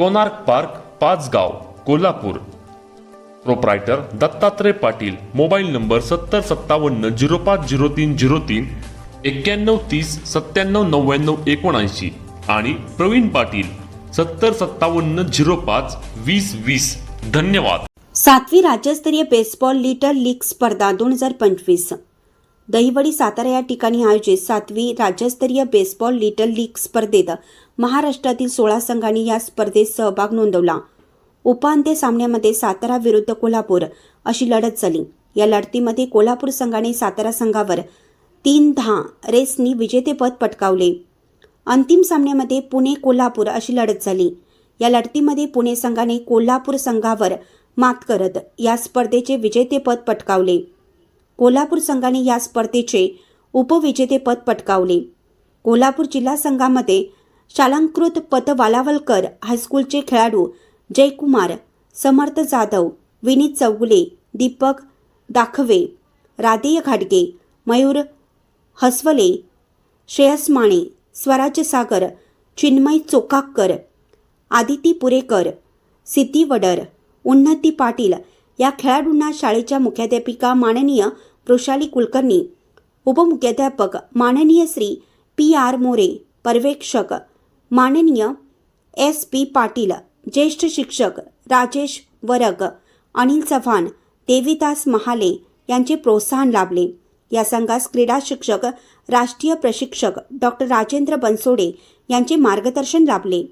Konark park Pachgaon Kolhapur. Proprietor Dattatray Patil mobile number सत्तर सत्तावन्न zero पाच zero तीन झिरो तीन एक्क्याण्णव तीस सत्त्याण्णव नव्याण्णव एकोणऐंशी आणि प्रवीण पाटील सत्तर सत्तावन्न झिरो पाच वीस वीस. धन्यवाद. सातवी राज्यस्तरीय बेसबॉल लिटल लीग स्पर्धा दोन हजार पंचवीस. दहिवडी सातारा या ठिकाणी आयोजित सातवी राज्यस्तरीय बेसबॉल लिटल लीग स्पर्धेत महाराष्ट्रातील सोळा संघांनी या स्पर्धेत सहभाग नोंदवला. उपांत्य सामन्यामध्ये सातारा विरुद्ध कोल्हापूर अशी लढत झाली. या लढतीमध्ये कोल्हापूर संघाने सातारा संघावर तीन दहा रेसनी विजेतेपद पटकावले. अंतिम सामन्यामध्ये पुणे कोल्हापूर अशी लढत झाली. या लढतीमध्ये पुणे संघाने कोल्हापूर संघावर मात करत या स्पर्धेचे विजेतेपद पटकावले. कोल्हापूर संघाने या स्पर्धेचे उपविजेतेपद पटकावले. कोल्हापूर जिल्हा संघामध्ये शालांकृत पतवालावलकर हायस्कूलचे खेळाडू जयकुमार समर्थ जाधव विनीत चौगुले दीपक दाखवे राधेय घाटगे मयूर हसवले श्रेयस माने स्वराज्य सागर चिन्मय चोकाक्कर आदिती पुरेकर सिद्धी वडर उन्नती पाटील या खेळाडूंना शाळेच्या मुख्याध्यापिका माननीय वृषाली कुलकर्णी उपमुख्याध्यापक माननीय श्री पी आर मोरे पर्यवेक्षक माननीय एस पी पाटील ज्येष्ठ शिक्षक राजेश वरग अनिल चव्हाण देवीदास महाले यांचे प्रोत्साहन लाभले. या संघास क्रीडा शिक्षक राष्ट्रीय प्रशिक्षक डॉक्टर राजेंद्र बनसोडे यांचे मार्गदर्शन लाभले.